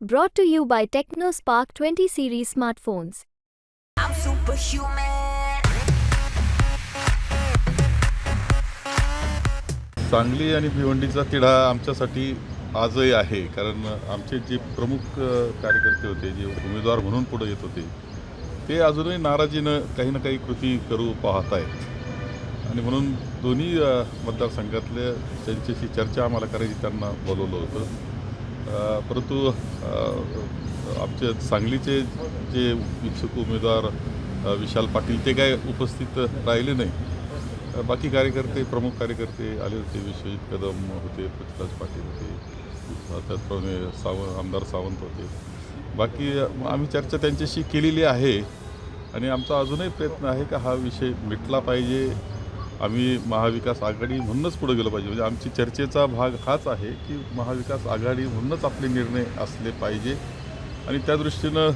Brought to you by TechnoSpark 20 series smartphones. I'm superhuman. Sangli आणि भिवंडीचा तिढा आमच्यासाठी आजही आहे कारण आमचे जे प्रमुख कार्यकर्ते होते जे उमेदवार म्हणून पुढे येत होते ते अजूनही नाराजीनं काही ना काही कृती करू पाहत आहेत आणि म्हणून दोन्ही मतदारसंघातल्या त्यांच्याशी चर्चा आम्हाला करायची त्यांना बोलवलं होतं परंतु आमचे सांगलीचे जे इच्छुक उमेदवार विशाल पाटील ते काय उपस्थित राहिले नाही. बाकी कार्यकर्ते प्रमुख कार्यकर्ते आले होते विश्वजित कदम होते पृथ्वीराज पाटील होते त्याचप्रमाणे सावंत आमदार सावंत होते. बाकी आम्ही चर्चा त्यांच्याशी केलेली आहे आणि आमचा अजूनही प्रयत्न आहे का हा विषय मिटला पाहिजे आम्ही महाविकास आघाडी म्हणूनच पुढे गेलो पाहिजे. म्हणजे आमची चर्चेचा भाग हाच आहे की महाविकास आघाडी म्हणूनच आपले निर्णय असले पाहिजे. आणि त्या दृष्टीनं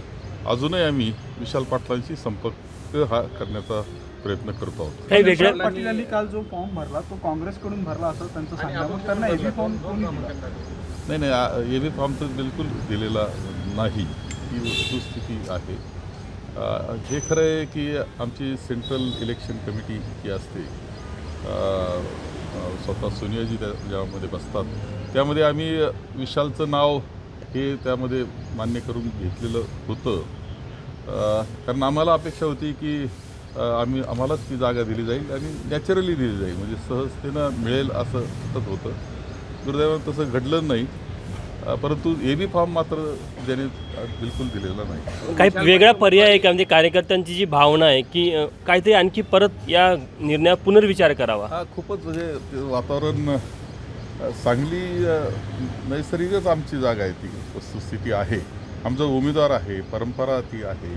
अजूनही आम्ही विशाल पाटलांशी संपर्क हा करण्याचा प्रयत्न करतो आहोत. पाटील यांनी काल जो फॉर्म भरला तो काँग्रेसकडून भरला असं त्यांचं त्यांना एबी फॉर्म नाही नाही ए बी फॉर्म तर बिलकुल दिलेला नाही. ही वस्तुस्थिती आहे. हे खरं आहे की आमची सेंट्रल इलेक्शन कमिटी जी असते स्वतः सोनियाजी त्या ज्यामध्ये बसतात. त्यामध्ये आम्ही विशालचं नाव हे त्यामध्ये मान्य करून घेतलेलं होतं. कारण आम्हाला अपेक्षा होती की आम्ही आम्हालाच ती जागा दिली जाईल आणि नॅचरली दिली जाईल. म्हणजे सहजतेनं मिळेल असं सतत होतं. दुर्दैवानं तसं घडलं नाही. परंतु ए बी फॉर्म मात्र त्याने बिलकुल दिलेला नाही. काही वेगळा पर्याय आहे का? म्हणजे कार्यकर्त्यांची जी भावना आहे की काहीतरी आणखी परत या निर्णयात पुनर्विचार करावा? हा खूपच म्हणजे वातावरण चांगली नैसर्गिकच आमची जागा आहे ती. वस्तुस्थिती आहे. आमचा उमेदवार आहे परंपरा ती आहे.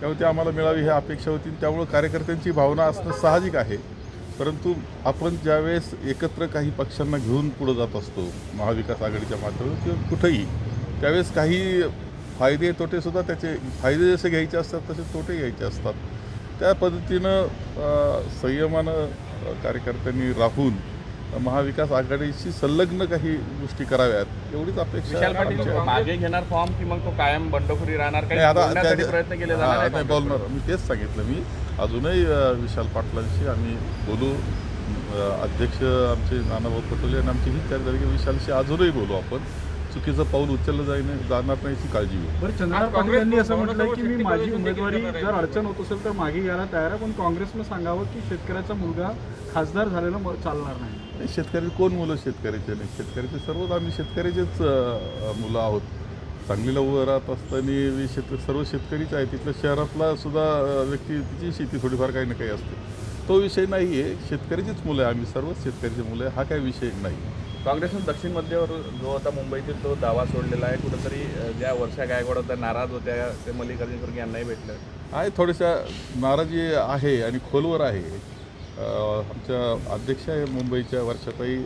त्यामुळे ती आम्हाला मिळावी ही अपेक्षा होती त्यामुळं कार्यकर्त्यांची भावना असणं साहजिक आहे. परंतु आपण ज्यावेळेस एकत्र काही पक्षांना घेऊन पुढं जात असतो महाविकास आघाडीच्या माध्यमातून किंवा कुठंही त्यावेळेस काही फायदे तोटेसुद्धा त्याचे फायदे जसे घ्यायचे असतात तसे तोटे घ्यायचे असतात. त्या पद्धतीनं संयमानं कार्यकर्त्यांनी राहून महाविकास आघाडीशी संलग्न काही गोष्टी कराव्यात एवढीच अपेक्षा. मागे घेणार फॉर्म की मग तो कायम बंडखोरी राहणार काही प्रयत्न केले जाणार? बोलणार मी तेच सांगितलं मी अजूनही विशाल पाटलांशी आम्ही बोलू अध्यक्ष आमचे नानाभाऊ पटोले आणि आमची ही झाली की विशालशी अजूनही बोलू आपण चुकीचं पाऊल उचललं जाईन जाणार नाही याची काळजी घेऊ. बरं चंद्रकांत पाटील यांनी असं म्हटलं की मी माझी उमेदवारी जर अडचण होत असेल तर मागे घ्यायला तयार आहे पण काँग्रेसनं सांगावं की शेतकऱ्याचा मुलगा खासदार झालेला म- चालणार नाही. नाही, शेतकरी कोण मुलं शेतकऱ्याचे नाही? शेतकऱ्याचे सर्वच आम्ही शेतकऱ्याचेच अ, मुलं आहोत. सांगलीला उभं राहत असताना मी शेत सर्व शेतकरीच आहे तिथल्या शहरातला सुद्धा अ, व्यक्ती तिची शेती थोडीफार काही ना काही असते. तो विषय नाही आहे शेतकऱ्याचीच मुलं आहे आम्ही. सर्वच शेतकऱ्याची मुलं आहे. हा काही विषय नाही. काँग्रेसनं दक्षिण मध्यवर जो आता मुंबईतील तो दावा सोडलेला आहे कुठंतरी ज्या वर्षा गायकवाड होत्या नाराज होत्या ते मल्लिकार्जुन खरगे यांनाही भेटलं. आहे थोड्याशा नाराजी आहे आणि खोलवर आहे. आमच्या अध्यक्ष आहे मुंबईच्या वर्षाताई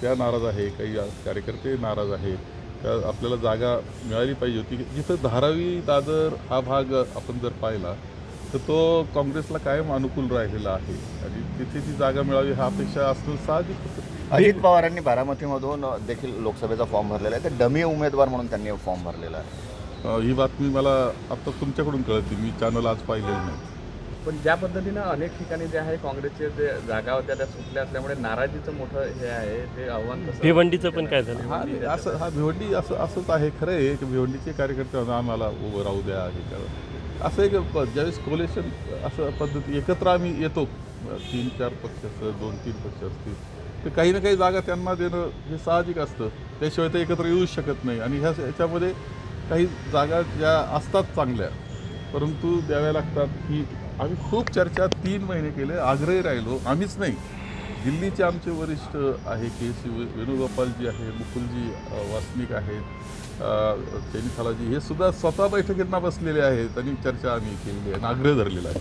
त्या नाराज आहे काही कार्यकर्ते नाराज आहे त्या आपल्याला जागा मिळाली पाहिजे होती. जिथं धारावी दादर हा भाग आपण जर पाहिला तर तो काँग्रेसला कायम अनुकूल राहिलेला आहे. आणि तिथे ती जागा मिळावी हा अपेक्षा असणं साहजिक अजित पवारांनी बारामतीमधून देखील लोकसभेचा फॉर्म भरलेला आहे. तर डमी उमेदवार म्हणून त्यांनी फॉर्म भरलेला आहे. ही बातमी मला आता तुमच्याकडून कळते. मी चॅनल आज पाहिलेलं नाही. पण ज्या पद्धतीनं अनेक ठिकाणी जे आहे काँग्रेसचे जे जागा होत्या त्या सुटल्या असल्यामुळे नाराजीचं मोठं हे आहे. ते आव्हान कसं भिवंडीचं पण काय झालं? हा असं हा भिवंडी असं असंच आहे. खरं आहे की भिवंडीचे कार्यकर्ते आम्हाला उभं राहू द्या हे करा. असं एक ज्यावेळेस कोलेशन असं पद्धती एकत्र आम्ही येतो तीन चार पक्ष असतात दोन तीन पक्ष असतील तर काही ना काही जागा त्यांना देणं हे साहजिक असतं. त्याशिवाय ते एकत्र येऊच शकत नाही. आणि ह्या ह्याच्यामध्ये काही जागा ज्या असतात चांगल्या परंतु द्याव्या लागतात की आम्ही खूप चर्चा तीन महिने केले आग्रही राहिलो. आम्हीच नाही. दिल्लीचे आमचे वरिष्ठ आहे के सी वेणुगोपालजी आहे मुकुलजी वासनिक आहेत. चैनीथालाजी हे सुद्धा स्वतः बैठकींना बसलेले आहेत आणि चर्चा आम्ही केलेली आहे आग्रह धरलेला आहे.